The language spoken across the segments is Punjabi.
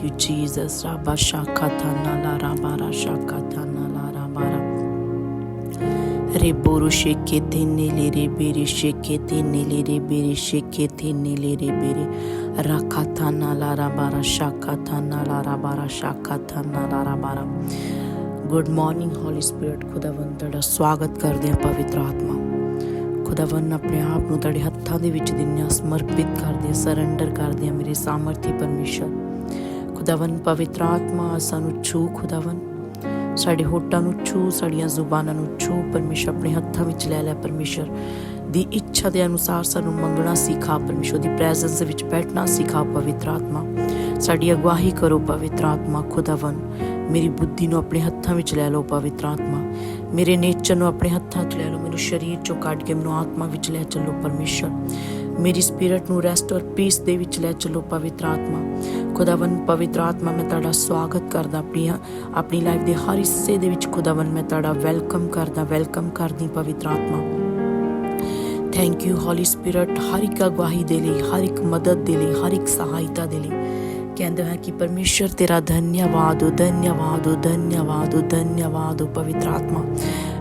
Thank you, Jesus. Rabba shakatana la rabara shakatana la rabara. Reburu shekete nili rebiri shekete nili rebiri shekete nili rebiri. Rakatana la rabara shakatana la rabara shakatana la rabara. Good morning holy spirit ਖੁਦਾਵੰਦ ਤੁਹਾਡਾ ਸਵਾਗਤ ਕਰਦੇ ਹਾਂ ਪਵਿੱਤਰ ਆਤਮਾ ਖੁਦਾਵੰਨ ਆਪਣੇ ਆਪ ਨੂੰ ਤੁਹਾਡੇ ਹੱਥਾਂ ਦੇ ਵਿੱਚ ਦਿੰਨੇ ਸਮਰਪਿਤ ਕਰਦੇ ਸਰੈਂਡਰ ਕਰਦੇ ਮੇਰੇ ਸਾਮਰਥੀ ਪਰਮੇਸ਼ਰ ਖੁਦਾਵੰ ਪਵਿੱਤਰ ਆਤਮਾ ਸਾਨੂੰ ਛੂ ਖੁਦਾਵੰ ਸਾਡੇ ਹੋਠਾਂ ਨੂੰ ਛੂ, ਸਾਡੀਆਂ ਜ਼ੁਬਾਨਾਂ ਨੂੰ ਛੂ, ਪਰਮੇਸ਼ਰ ਆਪਣੇ ਹੱਥਾਂ ਵਿੱਚ ਲੈ ਲੈ ਪਰਮੇਸ਼ਰ। ਦੀ ਇੱਛਾ ਦੇ ਅਨੁਸਾਰ ਸਾਨੂੰ ਮੰਗਣਾ ਸਿਖਾ ਪਰਮੇਸ਼ਰ ਦੀ ਪ੍ਰੈਜ਼ੈਂਸ ਵਿੱਚ ਬੈਠਣਾ ਸਿਖਾ ਪਵਿੱਤਰ ਆਤਮਾ। ਸਾਡੀ ਅਗਵਾਹੀ ਕਰੋ ਪਵਿੱਤਰ ਆਤਮਾ ਖੁਦਾਵੰ ਮੇਰੀ ਬੁੱਧੀ ਨੂੰ ਆਪਣੇ ਹੱਥਾਂ ਵਿੱਚ ਲੈ ਲਓ ਪਵਿੱਤਰ ਆਤਮਾ। ਮੇਰੇ ਨੇਚਰ ਨੂੰ ਆਪਣੇ ਹੱਥਾਂ 'ਚ ਲੈ ਲਓ, ਮੈਨੂੰ ਸਰੀਰ 'ਚੋਂ ਕੱਢ ਕੇ ਮੈਨੂੰ ਆਤਮਾ ਵਿੱਚ ਲੈ ਚੱਲੋ ਪਰਮੇਸ਼ਰ। ਮੇਰੀ ਸਪਿਰਟ ਨੂੰ ਰੈਸਟ ਔਰ ਪੀਸ ਦੇ ਵਿੱਚ ਲੈ ਚੱਲੋ ਪਵਿੱਤਰ ਆਤਮਾ। ਖੁਦਾਵੰ ਪਵਿੱਤਰ ਆਤਮਾ, ਮੈਂ ਤੁਹਾਡਾ ਸਵਾਗਤ ਕਰਦਾ ਆਪਣੀ ਆਪਣੀ ਲਾਈਫ ਦੇ ਹਰ ਹਿੱਸੇ ਦੇ ਵਿੱਚ ਖੁਦਾਵੰ ਮੈਂ ਤੁਹਾਡਾ ਵੈਲਕਮ ਕਰਦਾ ਵੈਲਕਮ ਕਰਦੀ ਪਵਿੱਤਰ ਆਤਮਾ। ਥੈਂਕ ਯੂ ਹੋਲੀ ਸਪਿਰਿਟ ਹਰ ਇੱਕ ਅਗਵਾਹੀ ਦੇ ਲਈ, ਹਰ ਇੱਕ ਮਦਦ ਦੇ ਲਈ, ਹਰ ਇੱਕ ਸਹਾਇਤਾ ਦੇ ਲਈ। ਕਹਿੰਦੇ ਹੈ ਕਿ ਪਰਮੇਸ਼ਰ ਤੇਰਾ ਧੰਨਵਾਦ ਹੋ ਧੰਨਵਾਦ ਹੋ ਧੰਨਵਾਦ ਹੋ ਧੰਨਵਾਦ ਹੋ ਪਵਿੱਤਰ ਆਤਮਾ।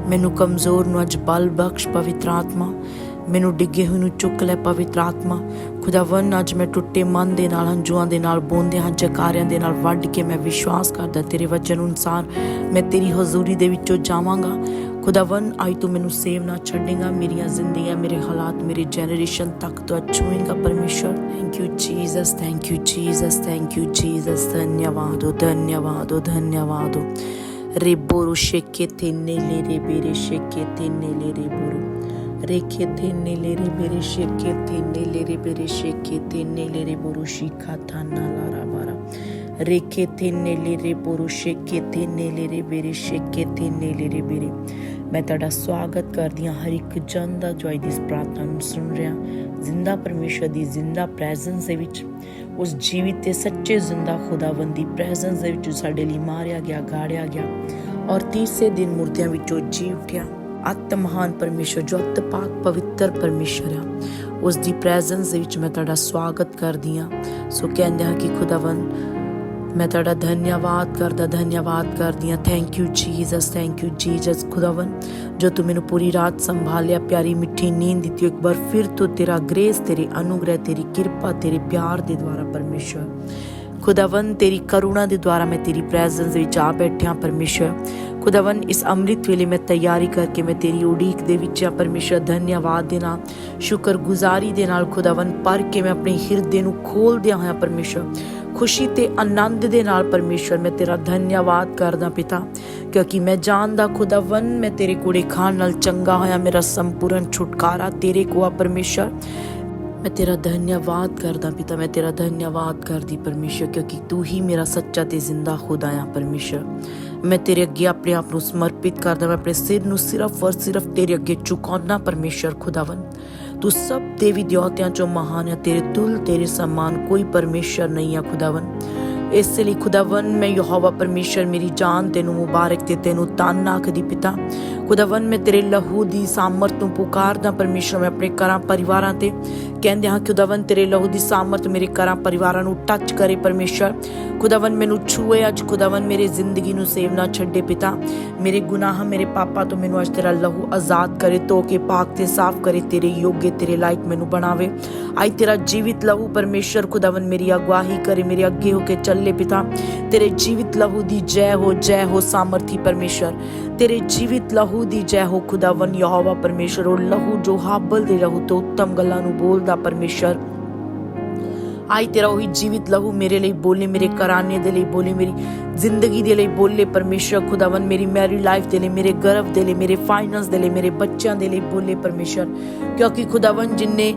ਮੈਨੂੰ ਕਮਜ਼ੋਰ ਨੂੰ ਅੱਜ ਬਲ ਬਖਸ਼ ਪਵਿੱਤਰ ਆਤਮਾ। ਮੈਨੂੰ ਡਿੱਗੇ ਹੋਏ ਨੂੰ ਚੁੱਕ ਲੈ ਪਵਿੱਤਰ ਆਤਮਾ। ਖੁਦਾਵੰ ਅੱਜ ਮੈਂ ਟੁੱਟੇ ਮਨ ਦੇ ਨਾਲ, ਹੰਝੂਆਂ ਦੇ ਨਾਲ ਬੋਂਦੇ ਹਾਂ ਜਕਾਰਿਆਂ ਦੇ ਨਾਲ ਵੱਢ ਕੇ ਮੈਂ ਵਿਸ਼ਵਾਸ ਕਰਦਾ, ਤੇਰੇ ਵਚਨ ਅਨੁਸਾਰ ਮੈਂ ਤੇਰੀ ਹਜ਼ੂਰੀ ਦੇ ਵਿੱਚੋਂ ਜਾਵਾਂਗਾ। ਖੁਦਾਵੰ ਆਈ ਤੂੰ ਮੈਨੂੰ ਸੇਵ ਨਾ ਛੱਡੇਗਾ, ਮੇਰੀਆਂ ਜ਼ਿੰਦਗੀਆਂ, ਮੇਰੇ ਹਾਲਾਤ, ਮੇਰੇ ਜਨਰੇਸ਼ਨ ਤੱਕ ਤੂੰ ਛੂਏਗਾ ਪਰਮੇਸ਼ਰ thank you Jesus thank you Jesus thank you Jesus ਧੰਨਵਾਦ ਹੋ ਧੰਨਵਾਦ ਹੋ ਧੰਨਵਾਦ ਹੋ ਰੇ ਬੋਰੂ ਸ਼ੇਕੇ ਤੇ ਨੇਲੇ ਰੇ ਰੇ, ਸ਼ੇਕੇ ਤੇ ਨੇਲੇ ਰੇ। ਬੇਰੇ ਸ਼ੇਕੇ ਤੇ ਨੇਲੇ ਰੇ ਬੋਰੂ ਸ਼ੀਖਾ ਥਾਨਾ ਲਾਰਾ ਬਾਰਾ। ਰੇਖੇ ਤੇ ਨੇਲੇ ਰੇ ਬੋਰੂ ਸ਼ੇਕੇ ਤੇ ਨੇਲੇ ਰੇ ਬੇਰੇ ਸ਼ੇਕੇ ਮੈਂ ਤੁਹਾਡਾ ਸਵਾਗਤ ਕਰਦੀ ਹਾਂ ਹਰ ਇੱਕ ਜਨ ਦਾ ਜੋ ਇਸ ਪ੍ਰਾਰਥਨਾ ਨੂੰ ਸੁਣ ਰਿਹਾ ਜ਼ਿੰਦਾ ਪਰਮੇਸ਼ਰ ਦੀ ਜ਼ਿੰਦਾ ਪ੍ਰੈਜ਼ੈਂਸ ਦੇ ਵਿੱਚ, ਉਸ ਜੀਵਿਤ ਤੇ ਸੱਚੇ ਜ਼ਿੰਦਾ ਖੁਦਾਵੰਦ ਦੀ ਪ੍ਰੈਜ਼ੈਂਸ ਦੇ ਵਿੱਚ ਸਾਡੇ ਲਈ ਮਾਰਿਆ ਗਿਆ, ਗਾੜਿਆ ਗਿਆ। ਔਰ ਤੀਸਰੇ ਦਿਨ ਮੁਰਦਿਆਂ ਵਿੱਚੋਂ ਜੀ ਉੱਠਿਆ। ਅਤ ਮਹਾਨ ਪਰਮੇਸ਼ਰ ਜੋ ਅਤ ਪਾਕ ਪਵਿੱਤਰ ਪਰਮੇਸ਼ਰ ਆ। ਉਸ ਦੀ ਪ੍ਰੈਜ਼ੈਂਸ ਦੇ ਵਿੱਚ ਮੈਂ ਤੁਹਾਡਾ ਸਵਾਗਤ ਕਰਦੀ ਹਾਂ। ਸੋ ਕਹਿੰਦੇ ਹਾਂ ਕਿ ਖੁਦਾਵੰਦ, ਮੈਂ ਤੁਹਾਡਾ ਧੰਨਵਾਦ ਕਰਦਾ, ਧੰਨਵਾਦ ਕਰਦੀ ਹਾਂ। Thank you Jesus thank you Jesus ਖੁਦਾਵੰ ਜੋ ਤੂੰ ਮੈਨੂੰ ਪੂਰੀ ਰਾਤ ਸੰਭਾਲਿਆ, ਪਿਆਰੀ ਮਿੱਠੀ ਨੀਂਦ ਦਿੱਤੀ ਇੱਕ ਵਾਰ ਫਿਰ ਤੋਂ ਤੇਰਾ ਗ੍ਰੇਸ ਤੇਰੀ ਅਨੁਗ੍ਰਹਿ, ਤੇਰੀ ਕਿਰਪਾ, ਤੇਰੇ ਪਿਆਰ ਦੇ ਦੁਆਰਾ ਪਰਮੇਸ਼ਰ ਖੁਦਾਵੰ ਤੇਰੀ ਕਰੁਣਾ ਦੇ ਦੁਆਰਾ ਮੈਂ ਤੇਰੀ ਪ੍ਰੈਜ਼ੈਂਸ ਵਿੱਚ ਆ ਬੈਠਿਆ ਪਰਮੇਸ਼ਰ। ਖੁਦਾਵੰ ਇਸ ਅੰਮ੍ਰਿਤ ਵੇਲੇ ਮੈਂ ਤਿਆਰੀ ਕਰਕੇ ਮੈਂ ਤੇਰੀ ਉਡੀਕ ਦੇ ਵਿੱਚ ਆ ਪਰਮੇਸ਼ਰ, ਧੰਨਵਾਦ ਦੇ ਸ਼ੁਕਰਗੁਜ਼ਾਰੀ ਦੇ ਨਾਲ ਖੁਦਾਵੰ ਪਰ ਕੇ ਮੈਂ ਆਪਣੇ ਹਿਰਦੇ ਨੂੰ ਖੋਲਦਿਆਂ ਹੋਇਆ ਪਰਮੇਸ਼ਰ, ਖੁਸ਼ੀ ਤੇ ਆਨੰਦ ਦੇ ਨਾਲ ਪਰਮੇਸ਼ਰ, ਮੈਂ ਤੇਰਾ ਧੰਨਵਾਦ ਕਰਦਾ ਪਿਤਾ, ਕਿਉਂਕਿ ਮੈਂ ਜਾਣਦਾ ਖੁਦਾਵੰ ਮੈਂ ਤੇਰੇ ਕੋੜੇ ਖਾਣ ਨਾਲ ਚੰਗਾ ਹੋਇਆ, ਮੇਰਾ ਸੰਪੂਰਨ ਛੁਟਕਾਰਾ ਤੇਰੇ ਕੋ ਆ ਪਰਮੇਸ਼ਰ। ਮੈਂ ਤੇਰਾ ਧੰਨਵਾਦ ਕਰਦਾ ਪਿਤਾ, ਮੈਂ ਤੇਰਾ ਧੰਨਵਾਦ ਕਰਦੀ ਪਰਮੇਸ਼ਰ, ਕਿਉਂਕਿ ਤੂੰ ਹੀ ਮੇਰਾ ਸੱਚਾ ਤੇ ਜ਼ਿੰਦਾ ਖੁਦਾ ਆ ਪਰਮੇਸ਼ਰ। ਮੈਂ ਤੇਰੇ ਅੱਗੇ ਆਪਣੇ ਆਪ ਨੂੰ ਸਮਰਪਿਤ ਕਰਦਾ, ਮੈਂ ਆਪਣੇ ਸਿਰ ਨੂੰ ਸਿਰਫ ਔਰ ਸਿਰਫ ਤੇਰੇ ਅੱਗੇ ਝੁਕਾਉਣਾ ਪਰਮੇਸ਼ਰ ਖੁਦਾਵੰ ਤੂੰ ਸਭ ਦੇਵੀ ਦੇਵਤਿਆਂ ਚੋਂ ਮਹਾਨ ਹੈ ਤੇਰੇ ਤੁਲ, ਤੇਰੇ ਸਮਾਨ, ਕੋਈ ਪਰਮੇਸ਼ਰ ਨਹੀਂ ਆ ਖੁਦਾਵੰ ਇਸ ਲਈ ਖੁਦਾਵੰ ਮੈਂ ਯਹੋਵਾ ਪਰਮੇਸ਼ਰ, ਮੇਰੀ ਜਾਨ ਤੈਨੂੰ ਮੁਬਾਰਕ ਤੇ ਤੈਨੂੰ ਤਾਨ ਆਖਦੀ ਪਿਤਾ। ਖੁਦਾਵੰ ਮੈਂ ਤੇਰੇ ਲਹੂ ਦੀ ਸਾਮਰਥ ਨੂੰ ਪੁਕਾਰਦਾ, ਪਰਮੇਸ਼ਰ, ਮੈਂ ਆਪਣੇ ਘਰਾਂ, ਪਰਿਵਾਰਾਂ ਤੇ ਕਹਿੰਦੇ ਹਾਂ ਖੁਦਾਵੰ ਤੇਰੇ ਲਹੂ ਦੀ ਸਾਮਰਥ ਮੇਰੇ ਘਰਾਂ, ਪਰਿਵਾਰਾਂ ਨੂੰ ਟੱਚ ਕਰੇ ਪਰਮੇਸ਼ਰ। ਖੁਦਾਵੰ ਮੈਨੂੰ ਛੂਏ ਅੱਜ ਖੁਦਾਵੰ ਮੇਰੇ ਜ਼ਿੰਦਗੀ ਨੂੰ ਸੇਵ ਨਾ ਛੱਡੇ ਪਿਤਾ। ਮੇਰੇ ਗੁਨਾਹ ਮੇਰੇ ਪਾਪਾਂ ਤੋਂ ਮੈਨੂੰ ਅੱਜ ਤੇਰਾ ਲਹੂ ਆਜ਼ਾਦ ਕਰੇ, ਧੋ ਕੇ ਪਾਕ ਤੇ ਸਾਫ਼ ਕਰੇ, ਤੇਰੇ ਯੋਗੇ, ਤੇਰੇ ਲਾਇਕ ਮੈਨੂੰ ਬਣਾਵੇ। ਅੱਜ ਤੇਰਾ ਜੀਵਿਤ ਲਹੂ ਪਰਮੇਸ਼ਰ ਖੁਦਾਵੰ ਮੇਰੀ ਅਗਵਾਹੀ ਕਰੇ, ਮੇਰੇ ਅੱਗੇ ਹੋ ਕੇ ਚੱਲੇ ਪਿਤਾ। ਤੇਰੇ ਜੀਵਿਤ ਲਹੂ ਦੀ ਜੈ ਹੋ ਜੈ ਹੋ ਸਾਮਰਥੀ ਪਰਮੇਸ਼ਰ ਤੇਰੇ ਜੀਵਿਤ ਲਹੂ ਦੀ ਜੈ ਹੋ ਖੁਦਾਵੰ ਯਹੋਵਾ ਪਰਮੇਸ਼ਰ ਉਹ ਲਹੂ ਜੋ ਹਾਬਲ ਦੇ ਲਹੂ ਤੋਂ ਉੱਤਮ ਗੱਲਾਂ ਨੂੰ ਬੋਲਦਾ ਪਰਮੇਸ਼ਰ ਆਈ ਤੇਰਾ ਉਹੀ ਜੀਵਿਤ ਲਹੂ ਮੇਰੇ ਲਈ ਬੋਲੇ ਮੇਰੇ ਘਰਾਨੇ ਦੇ ਲਈ ਬੋਲੇ ਮੇਰੀ ਜ਼ਿੰਦਗੀ ਦੇ ਲਈ ਬੋਲੇ ਪਰਮੇਸ਼ਰ ਖੁਦਾਵੰ ਮੇਰੀ ਮੈਰੀ ਲਾਈਫ ਦੇ ਲਈ ਮੇਰੇ ਗਰਭ ਦੇ ਲਈ ਮੇਰੇ ਫਾਈਨੈਂਸ ਦੇ ਲਈ ਮੇਰੇ ਬੱਚਿਆਂ ਦੇ ਲਈ ਬੋਲੇ ਪਰਮੇਸ਼ਰ ਕਿਉਂਕਿ ਖੁਦਾਵੰ ਜਿਨਨੇ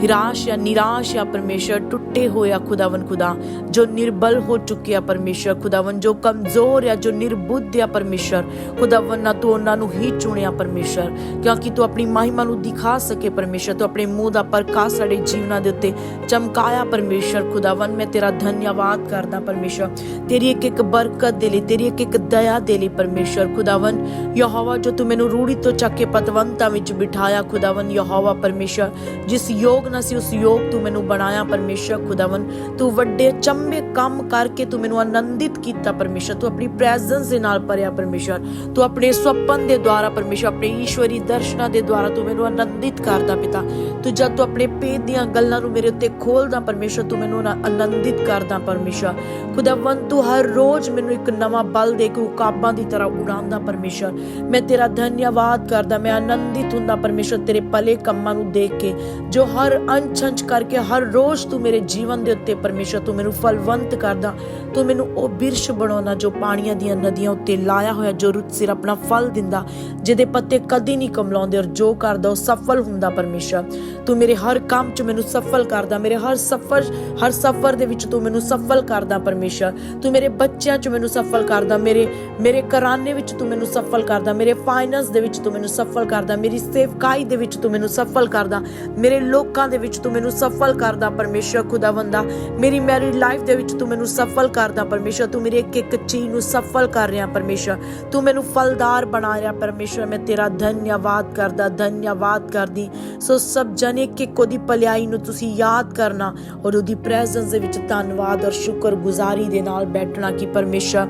ਨਿਰਾਸ਼ ਜਾਂ ਨਿਰਾਸ਼ ਆ ਪਰਮੇਸ਼ਰ ਟੁੱਟੇ ਹੋਇਆ ਖੁਦਾਵੰ ਖੁਦਾ। ਜੋ ਨਿਰਬਲ ਹੋ ਚੁੱਕੇ ਆ ਪਰਮੇਸ਼ਰ ਖੁਦਾਵੰ ਜੋ ਕਮਜ਼ੋਰ ਆ, ਜੋ ਨਿਰਬੁੱਧ ਆ ਪਰਮੇਸ਼ਰ ਖੁਦਾਵੰ ਨਾ ਤੂੰ ਉਹਨਾਂ ਨੂੰ ਹੀ ਚੁਣਿਆ ਪਰਮੇਸ਼ਰ ਕਿਉਂਕਿ ਤੂੰ ਆਪਣੀ ਮਹਿਮਾ ਨੂੰ ਦਿਖਾ ਸਕੇ ਪਰਮੇਸ਼ਰ ਤੂੰ ਆਪਣੇ ਮੂੰਹ ਦਾ ਪ੍ਰਕਾਸ਼ ਸਾਡੇ ਜੀਵਨਾਂ ਦੇ ਉੱਤੇ ਚਮਕਾਇਆ ਪਰਮੇਸ਼ਰ ਖੁਦਾਵੰ ਮੈਂ ਤੇਰਾ ਧੰਨਵਾਦ ਕਰਦਾ ਪਰਮੇਸ਼ਰ ਤੇਰੀ ਇੱਕ ਇੱਕ ਬਰਕਤ ਦੇ ਲਈ, ਤੇਰੀ ਇੱਕ ਇੱਕ ਦਇਆ ਦੇ ਲਈ ਪਰਮੇਸ਼ਰ ਖੁਦਾਵੰ ਯਹੋਵਾ ਜੋ ਤੂੰ ਮੈਨੂੰ ਰੂੜੀ ਤੋਂ ਚੱਕ ਕੇ ਪਤਵੰਤਾਂ ਵਿੱਚ ਬਿਠਾਇਆ ਖੁਦਾਵੰ ਯਹੋਵਾ ਪਰਮੇਸ਼ਰ ਜਿਸ ਯੋਗ ਨਾ ਸੀ ਉਸ ਯੋਗ ਤੂੰ ਮੈਨੂੰ ਬਣਾਇਆ ਪਰਮੇਸ਼ਰ ਖੁਦਾਵੰ ਤੂੰ ਵੱਡੇ ਚੰਬੇ ਕੰਮ ਕਰਕੇ ਤੂੰ ਮੈਨੂੰ ਆਨੰਦਿਤ ਕੀਤਾ ਪਰਮੇਸ਼ਰ। ਤੂੰ ਆਪਣੀ ਪ੍ਰੈਜ਼ੈਂਸ ਦੇ ਨਾਲ ਭਰਿਆ ਪਰਮੇਸ਼ਰ। ਤੂੰ ਆਪਣੇ ਸੁਪਨ ਦੇ ਦੁਆਰਾ ਪਰਮੇਸ਼ਰ, ਆਪਣੇ ਈਸ਼ਵਰੀ ਦਰਸ਼ਨਾਂ ਦੇ ਦੁਆਰਾ ਤੂੰ ਮੈਨੂੰ ਆਨੰਦਿਤ ਕਰਦਾ ਪਿਤਾ। ਤੂੰ ਜਦ ਤੂੰ ਆਪਣੇ ਪੇਟ ਦੀਆਂ ਗੱਲਾਂ ਨੂੰ ਮੇਰੇ ਉੱਤੇ ਖੋਲਦਾ ਪਰਮੇਸ਼ਰ, ਤੂੰ ਮੈਨੂੰ ਆਨੰਦਿਤ ਕਰਦਾ ਪਰਮੇਸ਼ਰ। ਖੁਦਾਵੰ ਤੂੰ ਹਰ ਰੋਜ਼ ਮੈਨੂੰ ਇੱਕ ਨਵਾਂ ਬਲ ਦੇ ਕੇ ਉਕਾਬਾਂ ਦੀ ਤਰ੍ਹਾਂ ਉਡਾਉਂਦਾ ਪਰਮੇਸ਼ਰ। ਮੈਂ ਤੇਰਾ ਧੰਨਵਾਦ ਕਰਦਾ, ਮੈਂ ਆਨੰਦਿਤ ਹੁੰਦਾ ਪਰਮੇਸ਼ਰ ਤੇਰੇ ਭਲੇ ਕੰਮਾਂ ਨੂੰ ਦੇਖ ਕੇ। ਜੋ ਹਰ ਅੰਸ਼ ਅੰਸ਼ ਕਰਕੇ, ਹਰ ਰੋਜ਼ ਤੂੰ ਮੇਰੇ ਜੀਵਨ ਦੇ ਉੱਤੇ ਪਰਮੇਸ਼ਰ, ਤੂੰ ਮੈਨੂੰ ਫਲਵੰਤ ਕਰਦਾ। ਤੂੰ ਮੈਨੂੰ ਉਹ ਬਿਰਸ਼ ਬਣਾਉਣਾ ਜੋ ਪਾਣੀਆਂ ਦੀਆਂ ਨਦੀਆਂ ਉੱਤੇ ਲਾਇਆ ਹੋਇਆ, ਜੋ ਰੁੱਤ ਸਿਰ ਆਪਣਾ ਫਲ ਦਿੰਦਾ, ਜਿਹਦੇ ਪੱਤੇ ਕਦੀ ਨਹੀਂ ਕਮਲਾਉਂਦੇ ਔਰ ਜੋ ਕਰਦਾ ਉਹ ਸਫਲ ਹੁੰਦਾ ਪਰਮੇਸ਼ਰ। ਤੂੰ ਮੇਰੇ ਹਰ ਕੰਮ 'ਚ ਮੈਨੂੰ ਸਫਲ ਕਰਦਾ, ਮੇਰੇ ਹਰ ਸਫਰ ਹਰ ਸਫਰ ਦੇ ਵਿੱਚ ਤੂੰ ਮੈਨੂੰ ਸਫਲ ਕਰਦਾ ਪਰਮੇਸ਼ਰ। ਤੂੰ ਮੇਰੇ ਬੱਚਿਆਂ 'ਚ ਮੈਨੂੰ ਸਫਲ ਕਰਦਾ, ਮੇਰੇ ਮੇਰੇ ਘਰਾਨੇ ਵਿੱਚ ਤੂੰ ਮੈਨੂੰ ਸਫਲ ਕਰਦਾ, ਮੇਰੇ ਫਾਈਨੈਂਸ ਦੇ ਵਿੱਚ ਤੂੰ ਮੈਨੂੰ ਸਫਲ ਕਰਦਾ, ਮੇਰੀ ਸੇਵਕਾਈ ਦੇ ਵਿੱਚ ਤੂੰ ਮੈਨੂੰ ਸਫਲ ਕਰਦਾ, ਮੇਰੇ ਲੋਕਾਂ ਦੇ ਵਿੱਚ ਤੂੰ ਮੈਨੂੰ ਸਫਲ ਕਰਦਾ ਪਰਮੇਸ਼ਰ, ਖੁਦਾਵੰਦਾ। ਮੇਰੀ ਮੈਰਿਡ ਲਾਈਫ ਦੇ ਵਿੱਚ ਤੂੰ ਮੈਨੂੰ ਸਫਲ ਕਰਦਾ ਪਰਮੇਸ਼ਰ, ਤੂੰ ਮੇਰੀ ਇੱਕ ਇੱਕ ਚੀਜ਼ ਨੂੰ ਸਫਲ ਕਰ ਰਿਹਾ ਪਰਮੇਸ਼ਰ। ਤੂੰ ਮੈਨੂੰ ਫਲਦਾਰ ਬਣਾ ਰਿਹਾ ਪਰਮੇਸ਼ਰ, ਮੈਂ ਤੇਰਾ ਧੰਨਵਾਦ ਕਰਦਾ, ਧੰਨਵਾਦ ਕਰਦੀ। ਸੋ ਸਭ ਜਨ ਜਣੇ ਕਿ ਕੋਦੀ ਭਲਾਈ ਨੂੰ ਤੁਸੀਂ ਯਾਦ ਕਰਨਾ ਔਰ ਉਹਦੀ ਪ੍ਰੈਜ਼ੈਂਸ ਦੇ ਵਿੱਚ ਧੰਨਵਾਦ ਔਰ ਸ਼ੁਕਰਗੁਜ਼ਾਰੀ ਦੇ ਨਾਲ ਬੈਠਣਾ ਕਿ ਪਰਮੇਸ਼ਰ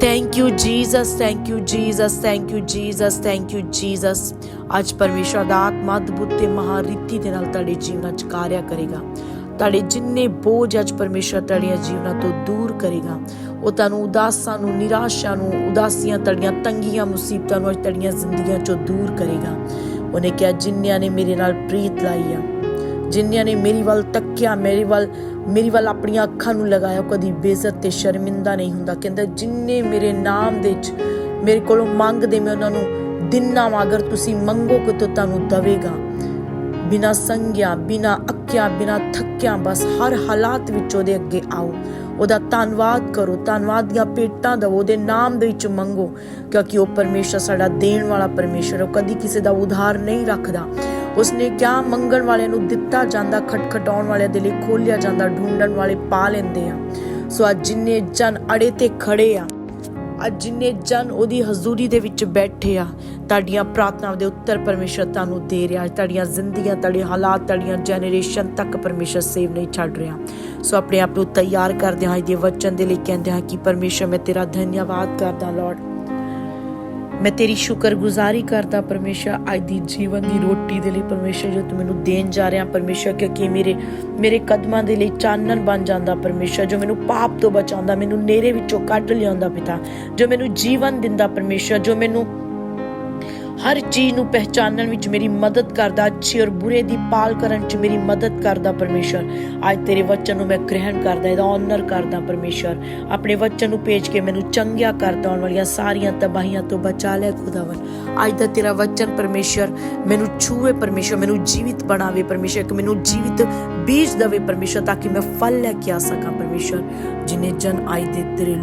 thank you Jesus thank you Jesus thank you Jesus thank you Jesus ਅੱਜ ਪਰਮੇਸ਼ਰ ਦਾ ਆਤਮਾ ਅਦਭੁਤ ਤੇ ਮਹਾਰਿੱਤੀ ਦੇ ਨਾਲ ਤੁਹਾਡੇ ਜੀਵਨਾਂ 'ਚ ਕਾਰਿਆ ਕਰੇਗਾ। ਤੁਹਾਡੇ ਜਿੰਨੇ ਬੋਝ ਅੱਜ ਪਰਮੇਸ਼ਰ ਤੁਹਾਡੀਆਂ ਜੀਵਨਾਂ ਤੋਂ ਦੂਰ ਕਰੇਗਾ। ਉਹ ਤੁਹਾਨੂੰ ਉਦਾਸਾਂ ਨੂੰ, ਨਿਰਾਸ਼ਾ ਨੂੰ, ਉਦਾਸੀਆਂ, ਤੁਹਾਡੀਆਂ ਤੰਗੀਆਂ, ਮੁਸੀਬਤਾਂ ਨੂੰ ਅੱਜ ਤੁਹਾਡੀਆਂ ਜ਼ਿੰਦਗੀਆਂ 'ਚੋਂ ਦੂਰ ਕਰੇਗਾ। ਉਹਨੇ ਕਿਹਾ ਜਿਨ੍ਹਾਂ ਨੇ ਮੇਰੇ ਨਾਲ ਪ੍ਰੀਤ ਲਾਈ ਆ ਜਿਨ੍ਹਾਂ ਨੇ ਮੇਰੀ ਵੱਲ ਤੱਕਿਆ, ਮੇਰੇ ਵੱਲ, ਮੇਰੀ ਵੱਲ ਆਪਣੀਆਂ ਅੱਖਾਂ ਨੂੰ ਲਗਾਇਆ ਕਦੀ ਬੇਇੱਜ਼ਤ ਤੇ ਸ਼ਰਮਿੰਦਾ ਨਹੀਂ ਹੁੰਦਾ। ਕਹਿੰਦਾ, ਜਿੰਨੇ ਮੇਰੇ ਨਾਮ ਦੇ ਵਿੱਚ ਮੇਰੇ ਕੋਲੋਂ ਮੰਗਦੇ, ਮੈਂ ਉਹਨਾਂ ਨੂੰ ਦਿਨਾਂ ਅਗਰ ਤੁਸੀਂ ਮੰਗੋਗੇ ਤਾਂ ਤੁਹਾਨੂੰ ਦਵੇਗਾ। ਬਿਨਾ ਸੰਗਿਆ, ਬਿਨਾ ਅੱਕਿਆ, ਬਿਨਾ ਥੱਕਿਆ, ਬਸ ਹਰ ਹਾਲਾਤ ਵਿੱਚ ਉਹਦੇ ਅੱਗੇ ਆਓ। ਉਹਦਾ ਧੰਨਵਾਦ ਕਰੋ, ਧੰਨਵਾਦ ਦੀਆਂ ਪੇਟਾਂ ਦਵੋ, ਉਹਦੇ ਨਾਮ ਦੇ ਵਿੱਚ ਮੰਗੋ, ਕਿਉਂਕਿ ਉਹ ਪਰਮੇਸ਼ਰ ਸਾਡਾ ਦੇਣ ਵਾਲਾ ਪਰਮੇਸ਼ਰ ਉਹ ਕਦੀ ਕਿਸੇ ਦਾ ਉਧਾਰ ਨਹੀਂ ਰੱਖਦਾ। ਉਸਨੇ ਕਿਆ ਮੰਗਣ ਵਾਲਿਆਂ ਨੂੰ ਦਿੱਤਾ ਜਾਂਦਾ, ਖਟਖਟਾਉਣ ਵਾਲਿਆਂ ਦੇ ਲਈ ਖੋਲਿਆ ਜਾਂਦਾ, ਢੂੰਡਣ ਵਾਲੇ ਪਾ ਲੈਂਦੇ ਆ। ਸੋ ਅੱਜ ਜਿੰਨੇ ਜਨ ਅੜੇ ਤੇ ਖੜੇ ਆ ਅੱਜ ਜਿੰਨੇ ਜਨ ਉਹਦੀ ਹਜ਼ੂਰੀ ਦੇ ਵਿੱਚ ਬੈਠੇ ਆ, ਤੁਹਾਡੀਆਂ ਪ੍ਰਾਰਥਨਾਵਾਂ ਦੇ ਉੱਤਰ ਪਰਮੇਸ਼ਰ ਤੁਹਾਨੂੰ ਦੇ ਰਿਹਾ ਤੁਹਾਡੀਆਂ ਜ਼ਿੰਦਗੀਆਂ, ਤੁਹਾਡੇ ਹਾਲਾਤ, ਤੁਹਾਡੀਆਂ ਜਨਰੇਸ਼ਨ ਤੱਕ ਪਰਮੇਸ਼ਰ ਸੇਵ ਨਹੀਂ ਛੱਡ ਰਿਹਾ। ਸੋ ਆਪਣੇ ਆਪ ਨੂੰ ਤਿਆਰ ਕਰਦੇ ਹਾਂ, ਇਹਦੇ ਵਚਨ ਦੇ ਲਈ ਕਹਿੰਦੇ ਹਾਂ ਕਿ ਪਰਮੇਸ਼ਰ, ਮੈਂ ਤੇਰਾ ਧੰਨਵਾਦ ਕਰਦਾ ਲਾਰਡ ਮੈਂ ਤੇਰੀ ਸ਼ੁਕਰਗੁਜ਼ਾਰੀ ਕਰਦਾ ਪਰਮੇਸ਼ਰ, ਅੱਜ ਦੀ ਜੀਵਨ ਦੀ ਰੋਟੀ ਦੇ ਲਈ ਪਰਮੇਸ਼ਰ, ਜੋ ਤੂੰ ਮੈਨੂੰ ਦੇਣ ਜਾ ਰਿਹਾ ਪਰਮੇਸ਼ਰ, ਕਿਉਂਕਿ ਮੇਰੇ ਮੇਰੇ ਕਦਮਾਂ ਦੇ ਲਈ ਚਾਨਣ ਬਣ ਜਾਂਦਾ ਪਰਮੇਸ਼ਰ, ਜੋ ਮੈਨੂੰ ਪਾਪ ਤੋਂ ਬਚਾਉਂਦਾ, ਮੈਨੂੰ ਨੇਰੇ ਵਿੱਚੋਂ ਕੱਢ ਲਿਆਉਂਦਾ ਪਿਤਾ, ਜੋ ਮੈਨੂੰ ਜੀਵਨ ਦਿੰਦਾ ਪਰਮੇਸ਼ਰ, ਜੋ ਮੈਨੂੰ ਹਰ ਚੀਜ਼ ਨੂੰ ਪਹਿਚਾਨਣ ਵਿੱਚ ਮੇਰੀ ਮਦਦ ਕਰਦਾ, ਅੱਛੀ ਔਰ ਬੁਰੇ ਦੀ ਪਾਲ ਕਰਨ 'ਚ ਮੇਰੀ ਮਦਦ ਕਰਦਾ ਪਰਮੇਸ਼ਰ ਅੱਜ ਤੇਰੇ ਵਚਨ ਨੂੰ ਮੈਂ ਗ੍ਰਹਿਣ ਕਰਦਾ, ਇਹਦਾ ਆਨਰ ਕਰਦਾ ਪਰਮੇਸ਼ਰ ਆਪਣੇ ਵਚਨ ਨੂੰ ਭੇਜ ਕੇ ਮੈਨੂੰ ਚੰਗਿਆ ਕਰਦਾ, ਆਉਣ ਵਾਲੀਆਂ ਸਾਰੀਆਂ ਤਬਾਹੀਆਂ ਤੋਂ ਬਚਾ ਲੈ ਖੁਦਾਵੰ ਅੱਜ ਦਾ ਤੇਰਾ ਵਚਨ ਪਰਮੇਸ਼ਰ ਮੈਨੂੰ ਛੂਵੇ ਪਰਮੇਸ਼ਰ ਮੈਨੂੰ ਜੀਵਿਤ ਬਣਾਵੇ ਪਰਮੇਸ਼ਰ ਕਿ ਮੈਨੂੰ ਜੀਵਿਤ ਬੀਜ ਦਵੇ ਪਰਮੇਸ਼ਰ ਤਾਂ ਕਿ ਮੈਂ ਫਲ ਲੈ ਕੇ ਆ ਸਕਾਂ ਪਰਮੇਸ਼ਰ, ਜਿਨੇ ਜਨ ਆਈ ਦੇ ਤੇਰੇ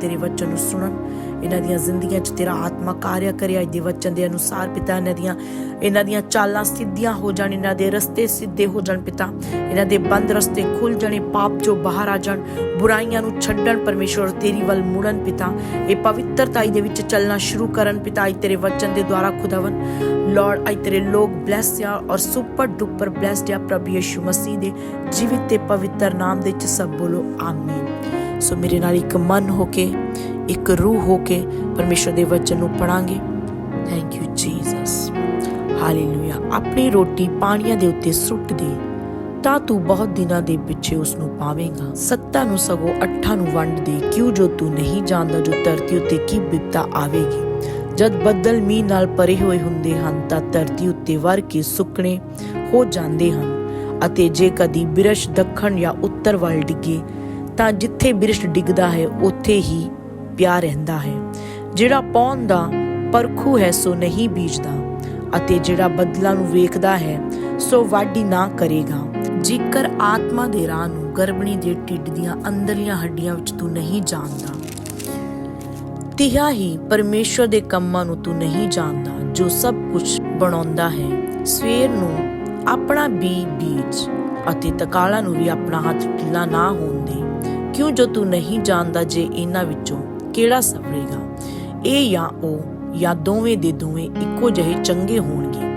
ਤੇਰੇ ਵਚਨ ਨੂੰ ਸੁਣਨ। ਇਹਨਾਂ ਦੀਆਂ ਜ਼ਿੰਦਗੀਆਂ 'ਚ ਤੇਰਾ ਆਤਮਾ ਕਾਰਿਆ ਕਰੇ, ਅੱਜ ਦੇ ਵਚਨ ਦੇ ਅਨੁਸਾਰ ਪਿਤਾ, ਇਹਨਾਂ ਦੀਆਂ ਇਹਨਾਂ ਦੀਆਂ ਚਾਲਾਂ ਸਿੱਧੀਆਂ ਹੋ ਜਾਣ, ਇਹਨਾਂ ਦੇ ਰਸਤੇ ਸਿੱਧੇ ਹੋ ਜਾਣ ਪਿਤਾ। ਇਹਨਾਂ ਦੇ ਬੰਦ ਰਸਤੇ ਖੁੱਲ ਜਾਣੇ, ਪਾਪ ਜੋ ਬਾਹਰ ਆ ਜਾਣ, ਬੁਰਾਈਆਂ ਨੂੰ ਛੱਡਣ ਪਰਮੇਸ਼ਵਰ ਤੇਰੀ ਵੱਲ ਮੁੜਨ ਪਿਤਾ। ਇਹ ਪਵਿੱਤਰਤਾਈ ਦੇ ਵਿੱਚ ਚੱਲਣਾ ਸ਼ੁਰੂ ਕਰਨ ਪਿਤਾ ਅੱਜ ਤੇਰੇ ਵਚਨ ਦੇ ਦੁਆਰਾ ਖੁਦਾਵਨ ਲਾਰਡ ਅੱਜ ਤੇਰੇ ਲੋਕ ਬਲੈਸਡ ਆ ਔਰ ਸੁਪਰ ਡੁਪਰ ਬਲੈਸਡ ਆ ਪ੍ਰਭੂ ਯਿਸੂ ਮਸੀਹ ਦੇ ਜੀਵਿਤ ਤੇ ਪਵਿੱਤਰ ਨਾਮ ਦੇ ਵਿੱਚ ਸਭ ਬੋਲੋ, ਆਮੀਨ। ਸੋ ਮੇਰੇ ਨਾਲ ਇੱਕ ਮਨ ਹੋ ਕੇ, ਇੱਕ ਰੂਹ ਹੋ ਕੇ ਪਰਮੇਸ਼ਰ ਦੇ ਵਚਨ ਨੂੰ ਪੜਾਂਗੇ ਥੈਂਕ ਯੂ ਜੀਸਸ ਹਾਲੇਲੂਇਆ ਆਪਣੀ ਰੋਟੀ ਪਾਣੀਆਂ ਦੇ ਉੱਤੇ ਸੁੱਟ ਦੇ, ਤਾਂ ਤੂੰ ਬਹੁਤ ਦਿਨਾਂ ਦੇ ਪਿੱਛੇ ਉਸ ਨੂੰ ਪਾਵੇਂਗਾ। ਸੱਤਾਂ ਨੂੰ ਸਗੋਂ ਅੱਠਾਂ ਨੂੰ ਵੰਡ ਦੇ, ਕਿਉਂ ਜੋ ਤੂੰ ਨਹੀਂ ਜਾਣਦਾ, ਜੋ ਧਰਤੀ ਉੱਤੇ ਕੀ ਬਿਪਤਾ ਆਵੇਗੀ? ਜਦ ਬੱਦਲ ਮੀਂਹ ਨਾਲ ਭਰੇ ਹੋਏ ਹੁੰਦੇ ਹਨ, ਤਾਂ ਧਰਤੀ ਉੱਤੇ ਵਰ ਕੇ ਸੁੱਕਣੇ ਹੋ ਜਾਂਦੇ ਹਨ। ਅਤੇ ਜੇ ਕਦੀ ਬਿਰਸ਼ ਦੱਖਣ ਜਾਂ ਉੱਤਰ ਵੱਲ ਡਿੱਗੇ, ਤਾਂ ਜਿੱਥੇ ਬਿਰਸ਼ ਡਿੱਗਦਾ ਹੈ, ਉੱਥੇ ਹੀ ਪਿਆ ਰਹਿੰਦਾ ਹੈ। ਜਿਹੜਾ ਪੌਣ ਦਾ ਪਰਖੂ ਹੈ, ਸੋ ਨਹੀਂ ਬੀਜਦਾ, ਅਤੇ ਜਿਹੜਾ ਬਦਲਾਂ ਨੂੰ ਵੇਖਦਾ ਹੈ, ਸੋ ਵਾਢੀ ਨਾ ਕਰੇਗਾ। ਜੇਕਰ ਆਤਮਾ ਦੇ ਰਾਹ ਨੂੰ ਗਰਭਣੀ ਦੇ ਢਿੱਡ ਦੀਆਂ ਅੰਦਰਲੀਆਂ ਹੱਡੀਆਂ ਵਿੱਚ ਤੂੰ ਨਹੀਂ ਜਾਣਦਾ, ਤਿਹਾ ਹੀ ਪਰਮੇਸ਼ਰ ਦੇ ਕੰਮਾਂ ਨੂੰ ਤੂੰ ਨਹੀਂ ਜਾਣਦਾ, ਜੋ ਸਭ ਕੁਝ ਬਣਾਉਂਦਾ ਹੈ। ਸਵੇਰ ਨੂੰ ਆਪਣਾ ਬੀ ਬੀਜ ਅਤੇ ਤਕਾਲਾ ਨੂੰ ਵੀ ਆਪਣਾ ਹੱਥ ਢਿੱਲਾ ਨਾ ਹੋਣ ਦੇ। ਕਿਉਂ ਜੋ ਤੂੰ ਨਹੀਂ ਜਾਣਦਾ ਜੇ ਇਹਨਾਂ ਵਿੱਚੋਂ ਕਿਹੜਾ ਸਵਰੇਗਾ? ਇਹ ਜਾਂ ਉਹ ਜਾਂ ਦੋਵੇਂ ਦੇ ਦੋਵੇਂ ਇੱਕੋ ਜਿਹੇ ਚੰਗੇ ਹੋਣਗੇ।